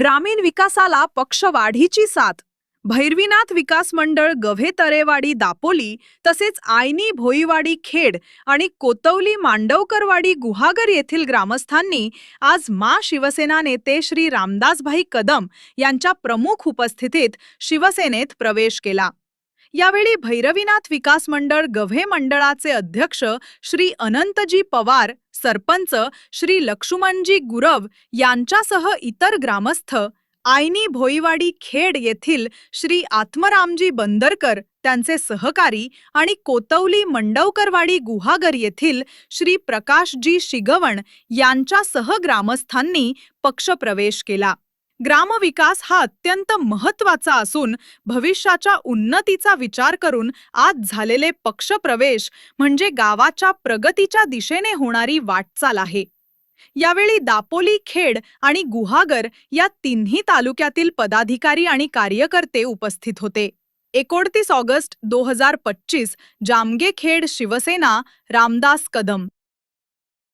ग्रामीण विकासाला पक्षवाढीची साथ. भैरवीनाथ विकास मंडळ गव्हे तरेवाडी दापोली तसेच आयनी भोईवाडी खेड आणि कोतवली मांडवकरवाडी गुहागर येथील ग्रामस्थांनी आज मा शिवसेना नेते श्री रामदासभाई कदम यांच्या प्रमुख उपस्थितीत शिवसेनेत प्रवेश केला. यावेळी भैरवीनाथ विकास मंडळ गव्हे मंडळाचे अध्यक्ष श्री अनंतजी पवार सरपंच श्री लक्ष्मणजी गुरव यांच्यासह इतर ग्रामस्थ आयनी भोईवाडी खेड येथील श्री आत्मरामजी बंदरकर त्यांचे सहकारी आणि कोतवली मंडवकरवाडी गुहागर येथील श्री प्रकाशजी शिगवण यांच्यासह ग्रामस्थांनी पक्षप्रवेश केला. ग्रामविकास हा अत्यंत महत्त्वाचा असून भविष्याच्या उन्नतीचा विचार करून आज झालेले पक्षप्रवेश म्हणजे गावाच्या प्रगतीच्या दिशेने होणारी वाटचाल आहे. यावेळी दापोली खेड आणि गुहागर या तिन्ही तालुक्यातील पदाधिकारी आणि कार्यकर्ते उपस्थित होते. एकोणतीस ऑगस्ट दो हजार पच्चीस जामगेखेड शिवसेना रामदास कदम.